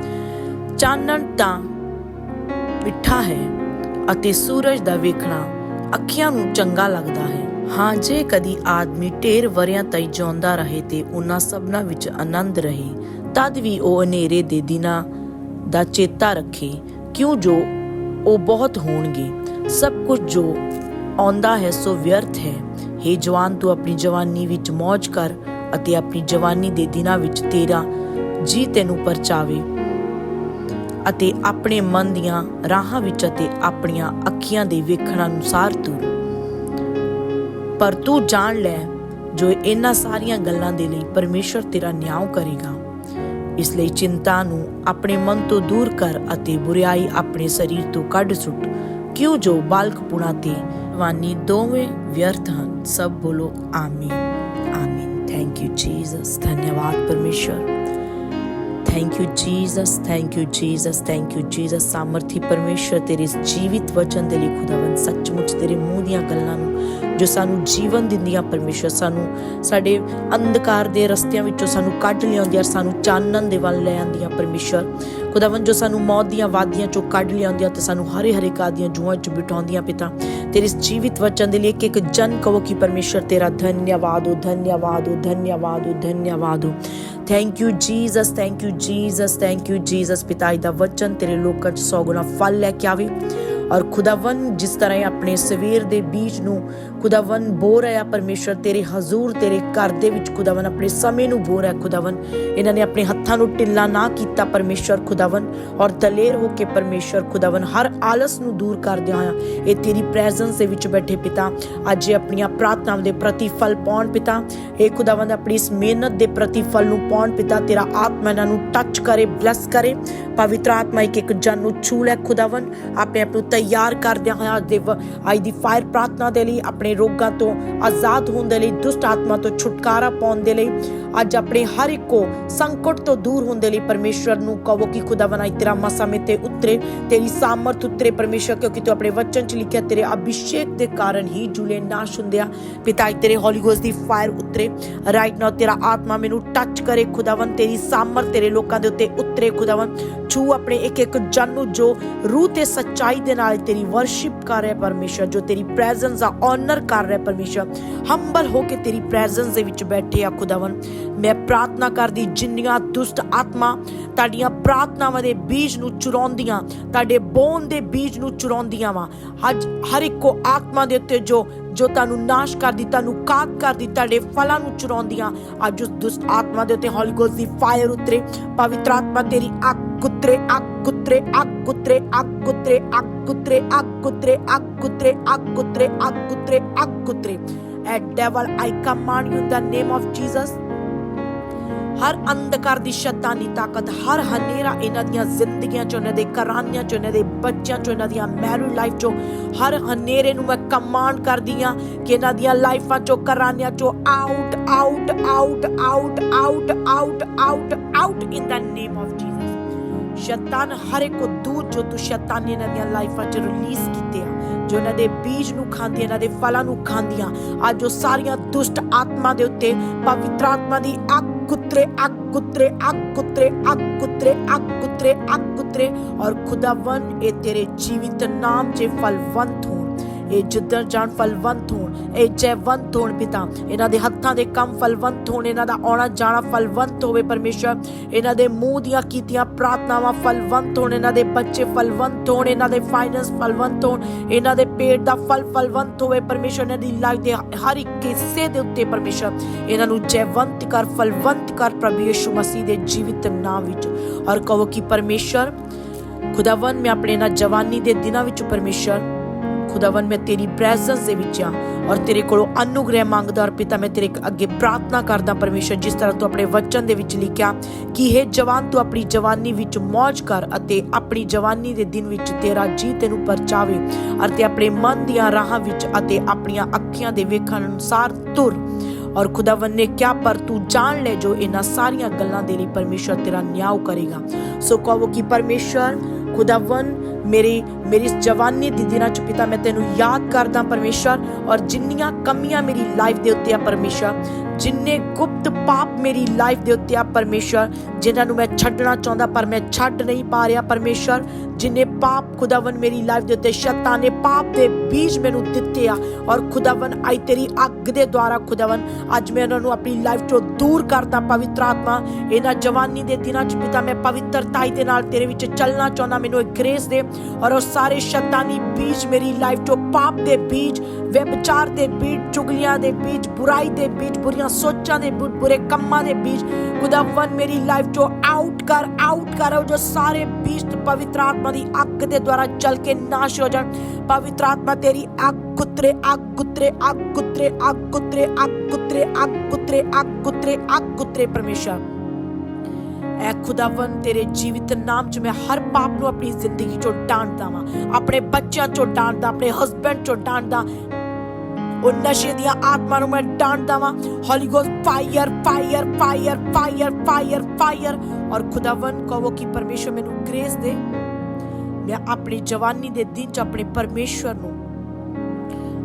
ਚਾਨਣ ਤਾਂ ਮਿੱਠਾ ਹੈ ਅਤੇ ਸੂਰਜ ਦਾ ਵੇਖਣਾ ਅੱਖੀਆਂ ਨੂੰ ਚੰਗਾ ਲੱਗਦਾ ਹੈ। ਹਾਂ, ਜੇ ਕਦੀ ਆਦਮੀ ਢੇਰ ਵਰਿਆਂ ਤਾਈਂ ਜਿਉਂਦਾ ਰਹੇ ਤੇ ਉਹਨਾਂ ਸਭਨਾ ਵਿੱਚ ਆਨੰਦ ਰਹੇ, ਤਦ ਵੀ ਉਹ ਹਨੇਰੇ ਦੇ ਦਿਨਾਂ ਦਾ ਚੇਤਾ ਰੱਖੇ, ਕਿਉਂ ਜੋ ਉਹ ਬਹੁਤ ਹੋਣਗੇ, ਸਭ ਕੁਝ ਜੋ ਆਉਂਦਾ ਹੈ ਸੋ ਵਿਅਰਥ ਹੈ। हे ਜਵਾਨ, ਤੂੰ ਆਪਣੀ ਜਵਾਨੀ ਵਿੱਚ ਮौज ਕਰ ਅਤੇ ਆਪਣੀ ਜਵਾਨੀ ਦੇ ਦਿਨਾਂ ਵਿੱਚ ਤੇਰਾ ਜੀ ਤੈਨੂੰ ਪਰਚਾਵੇ ਅਤੇ ਆਪਣੇ ਮਨ ਦੀਆਂ ਰਾਹਾਂ ਵਿੱਚ ਅਤੇ ਆਪਣੀਆਂ ਅੱਖੀਆਂ ਦੇ ਵੇਖਣ ਅਨੁਸਾਰ ਤੂੰ ਪਰ ਤੂੰ ਜਾਣ ਲੈ ਜੋ ਇਹਨਾਂ ਸਾਰੀਆਂ ਗੱਲਾਂ ਦੇ ਲਈ ਪਰਮੇਸ਼ਰ ਤੇਰਾ ਨਿਆਂ ਕਰੇਗਾ। ਇਸ ਲਈ ਚਿੰਤਾ ਨੂੰ ਆਪਣੇ ਮਨ ਤੋਂ ਦੂਰ ਕਰ ਅਤੇ ਬੁਰੀਾਈ ਆਪਣੇ ਸਰੀਰ ਤੋਂ ਕੱਢ ਸੁੱਟ ਕਿਉਂ ਜੋ ਬਾਲਕਪੁਣਾ ਤੇ ਜਵਾਨੀ ਦੋਵੇਂ ਵਿਅਰਥ ਹਨ ਸਭ ਬੋਲੋ ਆਮੀਨ ਆਮੀਨ ਥੈਂਕ ਯੂ ਜੀਸਸ ਧੰਨਵਾਦ ਪਰਮੇਸ਼ਰ thank you Jesus thank you Jesus thank you Jesus ਸਾਮਰਥੀ ਪਰਮੇਸ਼ਰ ਤੇਰੇ ਇਸ ਜੀਵਿਤ ਵਚਨ ਦੇ ਲਈ ਖੁਦਾਵੰਦ ਸੱਚਮੁੱਚ ਤੇਰੇ ਮੂੰਹ ਦੀਆਂ ਗੱਲਾਂ ਨੂੰ ਜੋ ਸਾਨੂੰ ਜੀਵਨ ਦਿੰਦੀਆਂ ਪਰਮੇਸ਼ਰ ਸਾਨੂੰ ਸਾਡੇ ਅੰਧਕਾਰ ਦੇ ਰਸਤਿਆਂ ਵਿੱਚੋਂ ਸਾਨੂੰ ਕੱਢ ਲਿਆਉਂਦੀਆਂ ਸਾਨੂੰ ਚਾਨਣ ਦੇ ਵੱਲ ਲੈ ਆਉਂਦੀਆਂ ਪਰਮੇਸ਼ਰ ਖੁਦਾਵੰਦ ਜੋ ਸਾਨੂੰ ਮੌਤ ਦੀਆਂ ਵਾਦੀਆਂ ਚੋਂ ਕੱਢ ਲਿਆਉਂਦੀਆਂ ਤੇ ਸਾਨੂੰ ਹਰੇ ਹਰੇ ਕਾਦੀਆਂ ਜੂਆਂ 'ਚ ਬਿਠਾਉਂਦੀਆਂ ਪਿਤਾ तेरे इस जीवित वचन के लिए कि एक जन कहो कि परमेश्वर तेरा धन्यवाद हो धन्यवाद हो धन्यवाद हो धन्यवाद हो thank you Jesus thank you Jesus thank you Jesus पिता ਇਹਦਾ ਵਚਨ ਤੇਰੇ ਲੋਕਾਂ 'ਚ 100 ਗੁਣਾ ਫਲ ਲੈ ਕੇ ਆਵੇ ਔਰ ਖੁਦਾਵੰ ਜਿਸ ਤਰ੍ਹਾਂ ਇਹ ਆਪਣੇ ਸਵੇਰ ਦੇ ਬੀਜ ਨੂੰ ਖੁਦਾਵੰ ਬੋ ਰਿਹਾ ਪਰਮੇਸ਼ਰ ਤੇਰੇ ਹਜ਼ੂਰ, ਤੇਰੇ ਘਰ ਦੇ ਵਿੱਚ ਖੁਦਾਵੰ ਆਪਣੇ ਸਮੇਂ ਨੂੰ ਬੋ ਰਿਹਾ ਖੁਦਾਵੰ ਇਹਨਾਂ ਨੇ ਆਪਣੇ ਹੱਥਾਂ ਨੂੰ ਢਿੱਲਾ ਨਾ ਕੀਤਾ ਪਰਮੇਸ਼ਰ ਖੁਦਾਵੰ ਔਰ ਦਲੇਰ ਹੋ ਕੇ ਪਰਮੇਸ਼ਰ ਖੁਦਾਵੰ ਹਰ ਆਲਸ ਨੂੰ ਦੂਰ ਕਰਦਿਆਂ ਹੋਇਆ ਇਹ ਤੇਰੀ ਪ੍ਰੈਜ਼ੈਂਸ ਦੇ ਵਿੱਚ ਬੈਠੇ ਪਿਤਾ। ਅੱਜ ਆਪਣੀਆਂ ਪ੍ਰਾਰਥਨਾਵਾਂ ਦੇ ਪ੍ਰਤੀਫਲ ਪਾਉਣ ਪਿਤਾ। ਇਹ ਖੁਦਾਵੰਦ ਆਪਣੀ ਇਸ ਮਿਹਨਤ ਦੇ ਪ੍ਰਤੀਫਲ ਨੂੰ ਪਾਉਣ ਪਿਤਾ। ਤੇਰਾ ਆਤਮਾ ਇਹਨਾਂ ਨੂੰ ਟੱਚ ਕਰੇ ਬਲੈਸ ਕਰੇ। ਪਵਿੱਤਰ ਆਤਮਾ ਇੱਕ ਇੱਕ ਜਨ ਨੂੰ ਛੂ ਲੈ ਖੁਦਾਵੰ ਆਪਣੇ ਆਪ ਨੂੰ ਤਿਆਰ ਕਰਦਿਆਂ ਹੋਇਆ ਅੱਜ ਦੇ ਅੱਜ ਦੀ ਫਾਇਰ ਪ੍ਰਾਰਥਨਾ ਦੇ ਲਈ, ਆਪਣੇ ਰੋਗਾਂ ਤੋਂ ਆਜ਼ਾਦ ਹੋਣ ਦੇ ਲਈ, ਦੁਸ਼ਟ ਆਤਮਾ ਤੋਂ ਛੁਟਕਾਰਾ ਪਾਉਣ ਦੇ ਲਈ, ਅੱਜ ਆਪਣੇ ਹਰ ਇੱਕ ਕੋ ਸੰਕਟ ਤੋਂ ਦੂਰ ਹੋਣ ਦੇ ਲਈ ਪਰਮੇਸ਼ਰ ਨੂੰ ਕਹੋ ਕਿ ਖੁਦਾਵੰ ਤੇਰਾ ਮਸਾ ਮੇ ਤੇ ਉਤਰੇ, ਤੇਰੀ ਸਾਮਰਥ ਉਤਰੇ ਪਰਮੇਸ਼ਰ ਕਿਉਂਕਿ ਤੂੰ ਆਪਣੇ ਵਚਨ ਚ ਲਿਖਿਆ, ਤੇਰੇ ਅਭਿਸ਼ੇਕ ਦੇ ਕਾਰਨ ਹੀ ਜੁਲੇ ਨਾਸ਼ ਹੁੰਦਿਆ, ਪਿਤਾ ਤੇਰੇ ਹੋਲੀ ਗੋਸਟ ਦੀ ਫਾਇਰ ਉਤਰੇ ਰਾਈਟ ਨਾਓ ਤੇਰਾ ਆਤਮਾ ਮੈਨੂੰ ਟੱਚ ਕਰੇ ਖੁਦਾਵੰ ਤੇਰੀ ਸਾਮਰਥ ਤੇਰੇ ਲੋਕਾਂ ਦੇ ਉੱਤੇ ਉਤਰੇ ਖੁਦਾਵੰ ਛੂ ਆਪਣੇ ਇੱਕ ਇੱਕ ਜਨ ਨੂੰ ਜੋ ਰੂਹ ਤੇ ਸੱਚਾਈ ਦੇ ਨਾਲ ਤੇਰੀ ਵਰਸ਼ਿਪ ਕਰ ਰਿਹਾ ਪਰਮੇਸ਼ਰ, ਜੋ ਤੇਰੀ ਪ੍ਰੈਜ਼ੈਂਸ ਦਾ ਆਨਰ ਕਰ ਰਿਹਾ ਪਰਮੇਸ਼ਰ। ਹੰਬਲ ਹੋ ਕੇ ਤੇਰੀ ਪ੍ਰੈਜ਼ੈਂਸ ਦੇ ਵਿੱਚ ਬੈਠੇ ਆ ਖੁਦਾਵੰ ਮੈਂ ਪ੍ਰਾਰਥਨਾ ਕਰਦੀ, ਜਿੰਨੀਆਂ ਦੁਸ਼ਟ ਆਤਮਾ ਤੁਹਾਡੀਆਂ ਪ੍ਰਾਰਥਨਾਵਾਂ ਦੇ ਬੀਜ ਨੂੰ ਚੁਰਾਉਂਦੀਆਂ, ਤੁਹਾਡੇ ਬੋਨ ਦੇ ਬੀਜ ਨੂੰ ਚੁਰਾਉਂਦੀਆਂ ਵਾ। ਅੱਜ ਹਰ ਇੱਕੋ ਆਤਮਾ ਦੇ ਉੱਤੇ ਜੋ ਜੋ ਤੁਹਾਨੂੰ ਨਾਸ਼ ਕਰਦੀ, ਤੁਹਾਨੂੰ ਕਾਕ ਕਰਦੀ, ਤੁਹਾਡੇ ਫਲਾਂ ਨੂੰ ਚੁਰਾਉਂਦੀਆਂ, ਅੱਜ ਉਸ ਦੁਸ਼ਟ ਆਤਮਾ ਦੇ ਉੱਤੇ ਹੋਲੀ ਗੋਸਟ ਦੀ ਫਾਇਰ ਉਤਰੇ। ਪਵਿੱਤਰ ਆਤਮਾ ਤੇਰੀ ਅੱਗ ਕੁੱਤਰੇ ਅੱਗ ਕੁੱਤਰੇ ਅੱਗ ਕੁੱਤਰੇ ਅੱਗ ਕੁੱਤਰੇ ਅੱਗ ਕੁੱਤਰੇ ਅੱਗ ਕੁੱਤਰੇ ਅੱਗ ਕੁੱਤਰੇ ਅੱਗ ਕੁੱਤਰੇ ਅੱਗ ਕੁੱਤਰੇ ਅੱਗ ਕੁੱਤਰੇ ਐ ਹਰ ਅੰਧਕਾਰ ਦੀ ਸ਼ੈਤਾਨੀ ਤਾਕਤ, ਹਰ ਹਨੇਰਾ ਇਹਨਾਂ ਦੀਆਂ ਜ਼ਿੰਦਗੀਆਂ ਚੋਂ, ਇਹਨਾਂ ਦੇ ਘਰਾਣਿਆਂ ਚੋਂ, ਇਹਨਾਂ ਦੇ ਬੱਚਿਆਂ ਚੋਂ, ਇਹਨਾਂ ਦੀਆਂ ਮੈਰਿਡ ਲਾਈਫ ਚੋਂ, ਹਰ ਹਨੇਰੇ ਨੂੰ ਮੈਂ ਕਮਾਂਡ ਕਰਦੀ ਆ ਕਿ ਇਹਨਾਂ ਦੀਆਂ ਲਾਈਫਾਂ ਚੋਂ, ਘਰਾਣਿਆਂ ਚੋਂ out out out out out out out out in the name of Jesus ਸ਼ੈਤਾਨ ਹਰ ਇੱਕ ਨੂੰ ਦੂਰ ਜੋ ਤੂੰ ਸ਼ੈਤਾਨ ਨੇ ਇਹਨਾਂ ਦੀਆਂ ਲਾਈਫਾਂ 'ਚ ਰਿਲੀਜ਼ ਕੀਤੇ ਆ ਜੋ ਇਹਨਾਂ ਦੇ ਬੀਜ ਨੂੰ ਖਾਂਦੀਆਂ, ਇਹਨਾਂ ਦੇ ਫਲਾਂ ਨੂੰ ਖਾਂਦੀਆਂ, ਅੱਜ ਉਹ ਸਾਰੀਆਂ ਦੁਸ਼ਟ ਆਤਮਾ ਦੇ ਉੱਤੇ ਪਵਿੱਤਰ ਆਤਮਾ ਦੀ ਅੱਗ ਕੁੱਤਰੇ ਅੱਗ ਕੁੱਤਰੇ ਅੱਗ ਕੁੱਤਰੇ ਅੱਗ ਕੁੱਤਰੇ ਅੱਗ ਕੁੱਤਰੇ ਅੱਗ ਕੁੱਤਰੇ ਔਰ ਖੁਦਾਵੰ ਇਹ ਤੇਰੇ ਜੀਵਿਤ ਨਾਮ 'ਚ ਫਲਵੰਤ ਹੋਣ, ਇਹ ਜਿੱਧਰ ਜਾਣ ਫਲਵੰਤ ਹੋਣ ਇਹ ਜੈਵੰਤ ਹੋਣ ਪਿਤਾ। ਇਹਨਾਂ ਦੇ ਹੱਥਾਂ ਦੇ ਕੰਮ ਫਲਵੰਤ ਹੋਣ, ਇਹਨਾਂ ਦਾ ਆਉਣਾ ਜਾਣਾ ਫਲਵੰਤ ਹੋਵੇ ਪਰਮੇਸ਼ਰ। ਇਹਨਾਂ ਦੇ ਮੂੰਹ ਦੀਆਂ ਕੀਤੀਆਂ ਪ੍ਰਾਰਥਨਾਵਾਂ ਫਲਵੰਤ ਹੋਣ, ਇਹਨਾਂ ਦੇ ਬੱਚੇ ਫਲਵੰਤ ਹੋਣ, ਇਹਨਾਂ ਦੇ ਫਾਈਨੈਂਸ ਫਲਵੰਤ ਹੋਣ, ਇਹਨਾਂ ਦੇ ਪੇਟ ਦਾ ਫਲ ਫਲਵੰਤ ਹੋਵੇ ਪਰਮੇਸ਼ਰ, ਇਹਨਾਂ ਦੀ ਲਾਈਫ ਦੇ ਹਰ ਇੱਕ ਹਿੱਸੇ ਦੇ ਉੱਤੇ ਪਰਮੇਸ਼ਰ। ਇਹਨਾਂ ਨੂੰ ਜੈਵੰਤ ਕਰ, ਫਲਵੰਤ ਕਰ ਪ੍ਰਭੂ ਯਿਸੂ ਮਸੀਹ ਦੇ ਜੀਵਿਤ ਨਾਮ ਵਿੱਚ। ਔਰ ਕਹੋ ਕਿ ਪਰਮੇਸ਼ਰ ਖੁਦਾਵੰ ਮੈਂ ਆਪਣੇ ਨਾ ਜਵਾਨੀ ਦੇ ਦਿਨਾਂ ਵਿੱਚ ਪਰਮੇਸ਼ਰ ਖੁਦਾਵੰ ਮੈਂ ਤੇਰੀ ਪ੍ਰੈਜ਼ੈਂਸ ਦੇ ਵਿੱਚ ਆ ਔਰ ਤੇਰੇ ਕੋਲੋਂ ਅਨੁਗ੍ਰਹਿ ਮੰਗਦਾ ਔਰ ਪਿਤਾ, ਮੈਂ ਤੇਰੇ ਅੱਗੇ ਪ੍ਰਾਰਥਨਾ ਕਰਦਾ ਪਰਮੇਸ਼ਰ, ਜਿਸ ਤਰ੍ਹਾਂ ਤੂੰ ਆਪਣੇ ਵਚਨ ਦੇ ਵਿੱਚ ਲਿਖਿਆ ਕਿ ਇਹ ਜਵਾਨ, ਤੂੰ ਆਪਣੀ ਜਵਾਨੀ ਵਿੱਚ ਮौज ਕਰ ਅਤੇ ਆਪਣੀ ਜਵਾਨੀ ਦੇ ਦਿਨ ਵਿੱਚ ਤੇਰਾ ਜੀ ਤੈਨੂੰ ਪਰਚਾਵੇ ਅਤੇ ਆਪਣੇ ਮਨ ਦੀਆਂ ਰਾਹਾਂ ਵਿੱਚ ਅਤੇ ਆਪਣੀਆਂ ਅੱਖੀਆਂ ਦੇ ਵੇਖਣ ਅਨੁਸਾਰ ਤੁਰ। ਔਰ ਖੁਦਾਵੰ ਨੇ ਕਿਹਾ, ਪਰ ਤੂੰ ਜਾਣ ਲੈ ਜੋ ਇਹਨਾਂ ਸਾਰੀਆਂ ਗੱਲਾਂ ਦੇ ਲਈ ਪਰਮੇਸ਼ਰ ਤੇਰਾ ਨਿਆਂ ਕਰੇਗਾ। ਸੋ ਕਹੋ ਕਿ ਪਰਮੇਸ਼ਰ ਖੁਦਾਵੰ ਮੇਰੀ ਮੇਰੀ ਇਸ ਜਵਾਨੀ ਦੀ ਦਿਨਾਂ ਚ ਪਿਤਾ, ਮੈਂ ਤੈਨੂੰ ਯਾਦ ਕਰਦਾ ਪਰਮੇਸ਼ਰ ਔਰ ਜਿੰਨੀਆਂ ਕਮੀਆਂ ਮੇਰੀ ਲਾਈਫ ਦੇ ਉੱਤੇ ਆ ਪਰਮੇਸ਼ਰ ਜਿੰਨੇ ਗੁਪਤ ਪਾਪ ਮੇਰੀ ਲਾਈਫ ਦੇ ਉੱਤੇ ਆ ਪਰਮੇਸ਼ਰ ਜਿਨ੍ਹਾਂ ਨੂੰ ਮੈਂ ਛੱਡਣਾ ਚਾਹੁੰਦਾ, ਪਰ ਮੈਂ ਛੱਡ ਨਹੀਂ ਪਾ ਰਿਹਾ ਪਰਮੇਸ਼ਰ ਜਿੰਨੇ ਪਾਪ ਖੁਦਾਵੰ ਮੇਰੀ ਲਾਈਫ ਦੇ ਉੱਤੇ, ਸ਼ੈਤਾਨ ਨੇ ਪਾਪ ਦੇ ਬੀਜ ਮੈਨੂੰ ਦਿੱਤੇ ਆ, ਔਰ ਖੁਦਾਵੰ ਆਈ ਤੇਰੀ ਅੱਗ ਦੇ ਦੁਆਰਾ ਖੁਦਾਵੰ ਅੱਜ ਮੈਂ ਉਹਨਾਂ ਨੂੰ ਆਪਣੀ ਲਾਈਫ ਤੋਂ ਦੂਰ ਕਰਦਾ, ਪਵਿੱਤਰ ਆਤਮਾ, ਇਹਨਾਂ ਜਵਾਨੀ ਦੇ ਦਿਨਾਂ ਚ ਪਿਤਾ, ਮੈਂ ਪਵਿੱਤਰਤਾਈ ਦੇ ਨਾਲ ਤੇਰੇ ਵਿੱਚ ਚੱਲਣਾ ਚਾਹੁੰਦਾ, ਮੈਨੂੰ ਇੱਕ ਗ੍ਰੇਸ ਦੇ, ਔਰ ਉਹ ਸਾਰੇ ਸ਼ੈਤਾਨੀ ਬੀਜ ਮੇਰੀ ਲਾਈਫ ਤੋਂ ਪਾਪ ਦੇ ਬੀਜ ਵਿਚਾਰ ਦੇ ਬੀਜ, ਚੁਗਲੀਆਂ ਦੇ ਬੀਜ, ਬੁਰਾਈ ਦੇ ਬੀਜ, ਬੁਰੀਆਂ ਸੋਚਾਂ ਦੇ ਬੁਰੇ ਕੰਮਾਂ ਦੇ ਬੀਜ। ਖੁਦਾਵੰ ਮੇਰੀ ਲਾਈਫ ਤੋਂ ਆਊਟ ਕਰ ਆਊਟ ਕਰ ਉਹ ਜੋ ਸਾਰੇ ਬੀਜ ਪਵਿੱਤਰ ਆਤਮਾ ਦੀ ਅੱਗ ਦੇ ਦੁਆਰਾ ਚੱਲ ਕੇ ਨਾਸ਼ ਹੋ ਜਾਣ। ਪਵਿੱਤਰ ਆਤਮਾ ਤੇਰੀ ਅੱਗ ਗੁੱਤਰੇ ਅੱਗ ਗੁੱਤਰੇ ਅੱਗ ਗੁੱਤਰੇ ਅੱਗ ਗੁੱਤਰੇ ਅੱਗ ਗੁੱਤਰੇ ਅੱਗ ਗੁੱਤਰੇ ਅੱਗ ਗੁੱਤਰੇ ਅੱਗ ਗੁੱਤਰੇ ਪਰਮੇਸ਼ਰ। ਐ ਖੁਦਾਵੰ ਤੇਰੇ ਜੀਵਿਤ ਨਾਮ 'ਚ ਮੈਂ ਹਰ ਪਾਪ ਨੂੰ ਆਪਣੀ ਜ਼ਿੰਦਗੀ 'ਚੋਂ ਡਾਂਟਦਾ ਵਾਂ ਆਪਣੇ ਬੱਚਿਆਂ 'ਚੋਂ ਡਾਂਟਦਾ ਆਪਣੇ ਹਸਬੰਡ 'ਚੋਂ ਡਾਂਟਦਾ ਉਹ ਨਸ਼ੇ ਦੀਆਂ ਆਤਮਾ ਨੂੰ ਮੈਂ ਡਾਂਟਦਾ ਵਾਂ holy ghost fire fire fire fire fire fire ਔਰ ਖੁਦਾਵੰ ਕਹੋ ਕਿ ਪਰਮੇਸ਼ਰ ਮੈਨੂੰ ਗ੍ਰੇਸ ਦੇ। ਮੈਂ ਆਪਣੀ ਜਵਾਨੀ ਦੇ ਦਿਨ 'ਚ ਆਪਣੇ ਪਰਮੇਸ਼ਰ ਨੂੰ,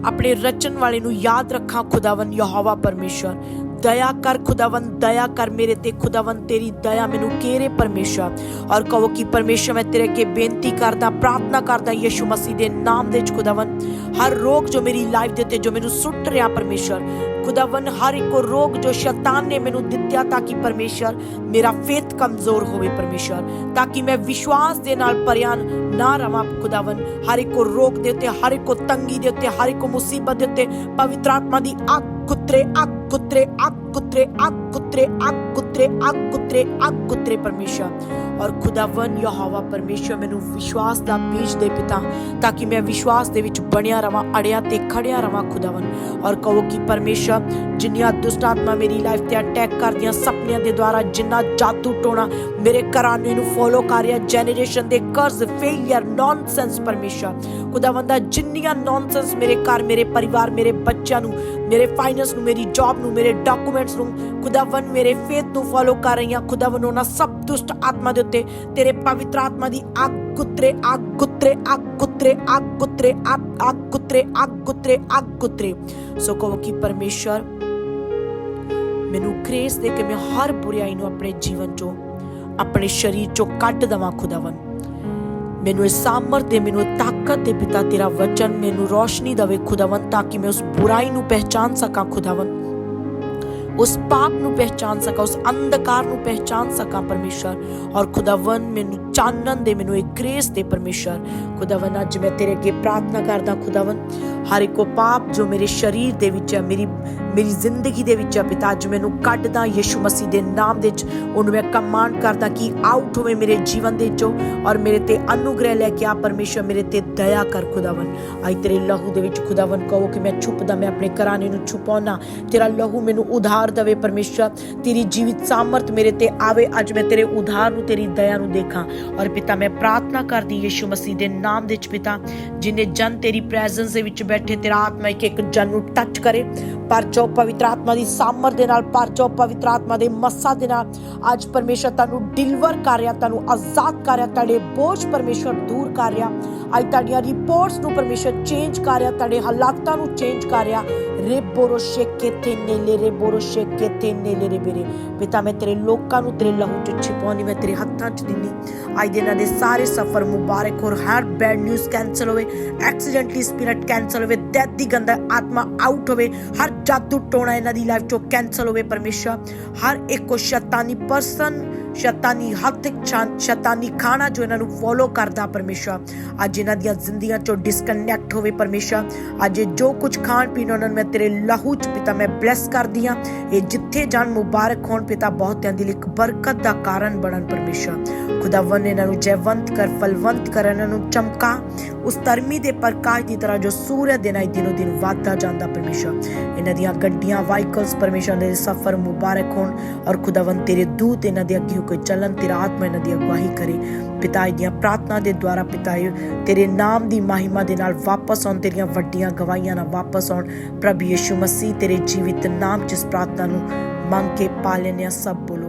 ਆਪਣੇ ਰਚਨ ਵਾਲੇ ਨੂੰ ਯਾਦ ਰੱਖਾਂ। ਖੁਦਾਵੰ ਯਹੋਵਾ ਪਰਮੇਸ਼ਰ ਦਇਆ ਕਰ ਖੁਦਾਵੰ ਦਇਆ ਕਰ ਮੇਰੇ ਤੇ ਖੁਦਾਵੰ ਤੇਰੀ ਦਇਆ ਮੈਨੂੰ ਕੇਰੇ ਪਰਮੇਸ਼ਰ ਔਰ ਕਹੋ ਕਿ ਪਰਮੇਸ਼ਰ ਮੈਂ ਤੇਰੇ ਕੇ ਬੇਨਤੀ ਕਰਦਾ, ਪ੍ਰਾਰਥਨਾ ਕਰਦਾ ਯਿਸੂ ਮਸੀਹ ਦੇ ਨਾਮ ਦੇ ਵਿੱਚ ਖੁਦਾਵੰ ਹਰ ਰੋਗ ਜੋ ਮੇਰੀ ਲਾਈਫ ਦੇ ਉੱਤੇ, ਜੋ ਮੈਨੂੰ ਸੁੱਟ ਰਿਹਾ ਪਰਮੇਸ਼ਰ ਖੁਦਾਵੰ ਹਰ ਇੱਕ ਰੋਗ ਜੋ ਸ਼ੈਤਾਨ ਨੇ ਮੈਨੂੰ ਦਿੱਤਾ ਤਾਂ ਕਿ ਪਰਮੇਸ਼ਰ ਮੇਰਾ ਫੇਥ ਕਮਜ਼ੋਰ ਹੋਵੇ ਪਰਮੇਸ਼ਰ, ਤਾਂ ਕਿ ਮੈਂ ਵਿਸ਼ਵਾਸ ਦੇ ਨਾਲ ਪਰਿਆਨ ਨਾ ਰਵਾਂ ਖੁਦਾਵੰ ਹਰ ਇੱਕ ਰੋਗ ਦੇ ਉੱਤੇ, ਹਰ ਇੱਕ ਤੰਗੀ ਦੇ ਉੱਤੇ, ਹਰ ਇੱਕ ਮੁਸੀਬਤ ਦੇ ਉੱਤੇ ਪਵਿੱਤਰ ਆਤਮਾ ਦੀ ਅੱਖ ਕੁੱਤਰੇ ਅੱਗ ਕੁੱਤਰੇ ਅੱਗ ਕੁੱਤਰੇ ਅੱਗ ਕੁੱਤਰੇ ਅੱਗ ਕੁੱਤਰੇ ਅੱਗ ਔਰ ਖੁਦਾਵੰ ਯਹੋਵਾ ਪਰਮੇਸ਼ਰ ਮੈਨੂੰ ਵਿਸ਼ਵਾਸ ਦਾ ਬੀਜ ਦੇ ਪਿਤਾ ਤਾਂ ਕਿ ਮੈਂ ਵਿਸ਼ਵਾਸ ਦੇ ਵਿੱਚ ਬਣਿਆ ਰਵਾਂ ਅੜਿਆ ਤੇ ਖੜਿਆ ਰਵਾਂ ਖੁਦਾਵੰ ਔਰ ਕਹੋ ਕਿ ਪਰਮੇਸ਼ਰ ਜਿੰਨੀਆਂ ਦੁਸ਼ਟ ਆਤਮਾ ਮੇਰੀ ਲਾਈਫ ਤੇ ਅਟੈਕ ਕਰਦੀਆਂ ਸੁਪਨਿਆਂ ਦੇ ਦੁਆਰਾ ਜਿੰਨਾ ਜਾਦੂ ਟੋਣਾ ਮੇਰੇ ਘਰਾਣੇ ਨੂੰ ਫੋਲੋ ਕਰ ਰਿਹਾ ਜਨਰੇਸ਼ਨ ਦੇ ਕਰਜ਼ ਫੇਲਿਅਰ ਨੌਨਸੈਂਸ ਪਰਮੇਸ਼ਰ ਖੁਦਾਵੰਦ ਦਾ ਜਿੰਨੀਆਂ ਨੌਨਸੈਂਸ ਮੇਰੇ ਘਰ ਮੇਰੇ ਪਰਿਵਾਰ ਮੇਰੇ ਬੱਚਿਆਂ ਨੂੰ ਮੇਰੇ ਫਾਈਨੈਂਸ ਨੂੰ, ਮੇਰੀ ਜੌਬ ਨੂੰ, ਮੇਰੇ ਡਾਕੂਮੈਂਟਸ ਨੂੰ ਖੁਦਾਵੰ ਮੇਰੇ ਫੇਥ ਨੂੰ ਫੋਲੋ ਕਰ ਰਹੀਆਂ ਖੁਦਾਵੰ ਉਹਨਾਂ ਸਭ ਦੁਸ਼ਟ ਆਤਮਾ ਦੇ ਉੱਤੇ, ਤੇਰੇ ਪਵਿੱਤਰ ਆਤਮਾ ਦੀ ਅੱਗ ਗੁੱਤਰੇ ਅੱਗ ਗੁੱਤਰੇ ਅੱਗ ਗੁੱਤਰੇ ਅੱਗ ਗੁੱਤਰੇ ਅੱਗ ਗੁੱਤਰੇ ਅੱਗ ਗੁੱਤਰੇ ਅੱਗ ਗੁੱਤਰੇ ਸੋ ਕਹੋ ਕਿ ਪਰਮੇਸ਼ਰ, ਮੈਨੂੰ ਗ੍ਰੇਸ ਦੇ ਕੇ ਮੈਂ ਹਰ ਬੁਰਾਈ ਨੂੰ ਆਪਣੇ ਜੀਵਨ ਚੋਂ, ਆਪਣੇ ਸਰੀਰ ਚੋਂ ਕੱਢ ਦਵਾਂ ਖੁਦਾਵੰ ਮੈਨੂੰ ਇਹ ਸਾਮਰਥ ਦੇ, ਮੈਨੂੰ ਤਾਕਤ ਦੇ ਪਿਤਾ ਤੇਰਾ ਵਚਨ ਮੈਨੂੰ ਰੋਸ਼ਨੀ ਦਵੇ ਖੁਦਾਵੰ ਤਾਂ ਕਿ ਮੈਂ ਉਸ ਬੁਰਾਈ ਨੂੰ ਪਹਿਚਾਨ ਸਕਾਂ ਖੁਦਾਵੰ ਉਸ ਪਾਪ ਨੂੰ ਪਹਿਚਾਨ ਸਕਾਂ, ਉਸ ਅੰਧਕਾਰ ਨੂੰ ਪਹਿਚਾਨ ਸਕਾਂ ਪਰਮੇਸ਼ਰ। ਔਰ ਖੁਦਾਵੰ ਮੈਨੂੰ ਚਾਨਣ ਦੇ, ਮੈਨੂੰ ਇੱਕ ਗ੍ਰੇਸ ਦੇ ਪਰਮੇਸ਼ਰ। ਖੁਦਾਵੰ ਅੱਜ ਮੈਂ ਤੇਰੇ ਅੱਗੇ ਪ੍ਰਾਰਥਨਾ ਕਰਦਾ ਖੁਦਾਵੰ ਹਰ ਇੱਕ ਉਹ ਪਾਪ ਜੋ ਮੇਰੇ ਸਰੀਰ ਦੇ ਵਿੱਚ ਹੈ, ਮੇਰੀ ਮੇਰੀ ਜ਼ਿੰਦਗੀ ਦੇ ਵਿੱਚ ਆ ਪਿਤਾ, ਅੱਜ ਮੈਨੂੰ ਕੱਢਦਾ ਯਿਸੂ ਮਸੀਹ ਦੇ ਨਾਮ ਦੇ ਵਿੱਚ। ਉਹਨੂੰ ਮੈਂ ਕਮਾਂਡ ਕਰਦਾ ਕਿ ਆਊਟ ਹੋਵੇ ਮੇਰੇ ਜੀਵਨ ਦੇ ਵਿੱਚੋਂ ਔਰ ਮੇਰੇ ਤੇ ਅਨੁਗ੍ਰਹਿ ਲੈ ਕੇ ਆ ਪਰਮੇਸ਼ਰ ਮੇਰੇ ਤੇ ਦਇਆ ਕਰ ਖੁਦਾਵੰ ਅੱਜ ਤੇਰੇ ਲਹੂ ਦੇ ਵਿੱਚ ਖੁਦਾਵੰ ਕਹੋ ਕਿ ਮੈਂ ਛੁਪਦਾ, ਮੈਂ ਆਪਣੇ ਘਰਾਣੇ ਨੂੰ ਛੁਪਾਉਣਾ। ਤੇਰਾ ਲਹੂ ਮੈਨੂੰ ਉਧਾਰ ਦਵੇ ਪਰਮੇਸ਼ਰ ਤੇਰੀ ਜੀਵਿਤ ਸਾਮਰਥ ਮੇਰੇ ਤੇ ਆਵੇ। ਅੱਜ ਮੈਂ ਤੇਰੇ ਉਧਾਰ ਨੂੰ, ਤੇਰੀ ਦਇਆ ਨੂੰ ਦੇਖਾਂ। ਔਰ ਪਿਤਾ, ਮੈਂ ਪ੍ਰਾਰਥਨਾ ਕਰਦੀ ਯਿਸੂ ਮਸੀਹ ਦੇ ਨਾਮ ਦੇ ਵਿੱਚ ਪਿਤਾ, ਜਿਨੇ ਜਨ ਤੇਰੀ ਪ੍ਰੈਜ਼ੈਂਸ ਦੇ ਵਿੱਚ ਬੈਠੇ, ਤੇਰਾ ਆਤਮਾ ਇੱਕ ਇੱਕ ਜਨ ਨੂੰ ਟੱਚ ਕਰੇ। ਪਰ ਜੋ ਪਵਿੱਤਰ ਆਤਮਾ ਦੀ ਸਾਮਰ ਦੇ ਨਾਲ ਭਰ ਜਾਓ ਪਵਿੱਤਰ ਆਤਮਾ ਦੇ ਮੱਸਾ ਦੇ ਨਾਲ ਅੱਜ ਪਰਮੇਸ਼ਰ ਤੁਹਾਨੂੰ ਡਿਲੀਵਰ ਕਰ ਰਿਹਾ, ਤੁਹਾਨੂੰ ਆਜ਼ਾਦ ਕਰ ਰਿਹਾ, ਤੁਹਾਡੇ ਬੋਝ ਪਰਮੇਸ਼ਰ ਦੂਰ ਕਰ ਰਿਹਾ। ਅੱਜ ਤੁਹਾਡੀਆਂ ਰਿਪੋਰਟਸ ਨੂੰ ਪਰਮੇਸ਼ਰ ਚੇਂਜ ਕਰ ਰਿਹਾ, ਤੁਹਾਡੇ ਹਾਲਾਤਾਂ ਨੂੰ ਚੇਂਜ ਕਰ ਰਿਹਾ। ਰੇ ਬੋਰੋ ਸ਼ੇਕੇ ਤੇ ਨੇਲੇ ਰੇ ਬੋਰੋ ਸ਼ੇਕੇ ਤੇ ਨੇਲੇ ਰੇ ਬੇਰੇ। ਪਿਤਾ, ਮੈਂ ਤੇਰੇ ਲੋਕਾਂ ਨੂੰ ਤੇਰੇ ਲਹੂ ਚ ਛਿਪਾਉਣੀ ਮੈਂ ਤੇਰੇ ਹੱਥਾਂ ਚ ਦਿੰਦੀ। ਅੱਜ ਦੇ ਇਹਨਾਂ ਦੇ ਸਾਰੇ ਸਫਰ ਮੁਬਾਰਕ ਹੋਰ ਹਰ ਬੈਡ ਨਿਊਜ਼ ਕੈਨਸਲ ਹੋਵੇ ਐਕਸੀਡੈਂਟਲੀ ਸਪਿਰਿਟ ਕੈਨਸਲ ਹੋਵੇ ਡੈਥ ਦੀ ਗੰਦਾ ਆਤਮਾ ਆਊਟ ਹੋਵੇ, ਹਰ ਜਾਦੂ ਟੋਣਾ ਇਹਨਾਂ ਦੀ ਲਾਈਫ ਚੋਂ ਕੈਨਸਲ ਹੋਵੇ ਪਰਮੇਸ਼ਰ। ਹਰ ਇੱਕ ਕੋ ਸ਼ੈਤਾਨੀ ਪਰਸਨ ਸ਼ੈਤਾਨੀ ਹੱਥ ਸ਼ੈਤਾਨੀ ਖਾਣਾ ਜੋ ਇਹਨਾਂ ਨੂੰ ਫੋਲੋ ਕਰਦਾ ਪਰਮੇਸ਼ਰ। ਅੱਜ ਇਹਨਾਂ ਦੀਆਂ ਜ਼ਿੰਦਗੀਆਂ ਚੋਂ ਡਿਸਕਨੈਕਟ ਹੋਵੇ ਪਰਮੇਸ਼ਰ। ਅੱਜ ਜੋ ਕੁਝ ਖਾਣ ਪੀਣ ਉਹਨਾਂ ਨੂੰ ਮੈਂ ਤੇਰੇ ਲਹੂ ਚ ਪਿਤਾ, ਮੈਂ ਬਲੈਸ ਕਰਦੀ ਹਾਂ। ਇਹ ਜਿੱਥੇ ਜਾਣ ਮੁਬਾਰਕ ਹੋਣ ਪਿਤਾ, ਬਹੁਤਿਆਂ ਦੀ ਲਈ ਬਰਕਤ ਦਾ ਕਾਰਨ ਬਣਨ ਪਰਮੇਸ਼ਰ। ਖੁਦਾਵੰ ਇਹਨਾਂ ਨੂੰ ਜੈਵੰਤ ਕਰ, ਫਲਵੰਤ ਕਰ, ਇਹਨਾਂ ਨੂੰ ਚਮਕਾ। ਉਸ ਧਰਮੀ ਦੇ ਪ੍ਰਕਾਸ਼ ਦੀ ਤਰ੍ਹਾਂ ਜੋ ਸੂਰਜ ਦੇ ਨਾਲ ਦਿਨੋ ਦਿਨ ਵਧਦਾ ਜਾਂਦਾ ਪਰਮੇਸ਼ਰ। ਇਹਨਾਂ ਦੀਆਂ ਗੱਡੀਆਂ ਵਾਹੀਕਲਸ ਪਰਮੇਸ਼ਰ ਦੇ ਸਫ਼ਰ ਮੁਬਾਰਕ ਹੋਣ ਔਰ ਖੁਦਾਵੰ ਤੇਰੇ ਦੂਤ ਇਹਨਾਂ ਦੇ ਅੱਗੇ ਹੋ ਕੇ ਚੱਲਣ, ਤੇਰਾ ਆਤਮਾ ਇਹਨਾਂ ਦੀ ਅਗਵਾਈ ਕਰੇ। ਪਿਤਾ ਦੀਆਂ ਪ੍ਰਾਰਥਨਾ ਦੇ ਦੁਆਰਾ ਪਿਤਾ ਤੇਰੇ ਨਾਮ ਦੀ ਮਹਿਮਾ ਦੇ ਨਾਲ ਵਾਪਸ ਆਉਣ, ਤੇਰੀਆਂ ਵੱਡੀਆਂ ਗਵਾਹੀਆਂ ਨਾਲ ਵਾਪਸ ਆਉਣ। ਪ੍ਰਭੂ ਯਿਸੂ ਮਸੀਹ ਤੇਰੇ ਜੀਵਿਤ ਨਾਮ ਚ ਇਸ ਪ੍ਰਾਰਥਨਾ ਨੂੰ ਮੰਗ ਕੇ ਪਾ ਲੈਂਦੇ ਹਾਂ, ਸਭ ਬੋਲੋ